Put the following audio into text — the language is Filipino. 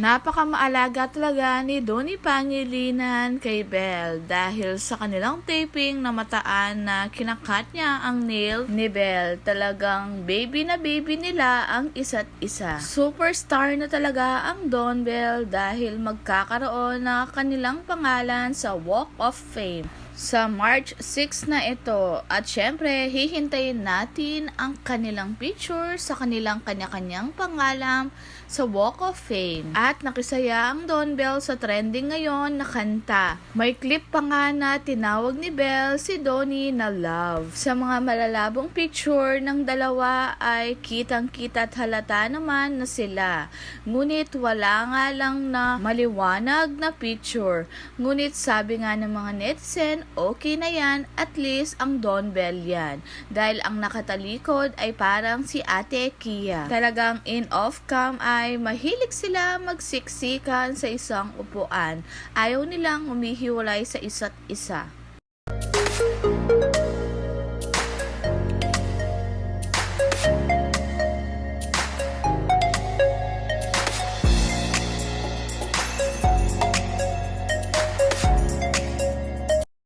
Napakamaalaga talaga ni Donnie Pangilinan kay Belle dahil sa kanilang taping na mataan na kinakat niya ang nail ni Belle. Talagang baby na baby nila ang isa't isa. Superstar na talaga ang Don Bell dahil magkakaroon na kanilang pangalan sa Walk of Fame sa March 6 na ito. At syempre, hihintayin natin ang kanilang picture sa kanilang kanya-kanyang pangalan sa Walk of Fame. At nakisaya ang Don Bell sa trending ngayon na kanta. May clip pa nga na tinawag ni Bell si Donnie na Love. Sa mga malalabong picture ng dalawa ay kitang-kita at halata naman na sila. Ngunit wala nga lang na maliwanag na picture. Ngunit sabi nga ng mga netizen, okay na yan, at least ang Don Bell yan. Dahil ang nakatalikod ay parang si Ate Kia. Talagang in off cam ay mahilig sila magsiksikan sa isang upuan. Ayaw nilang humihiwalay sa isa't isa.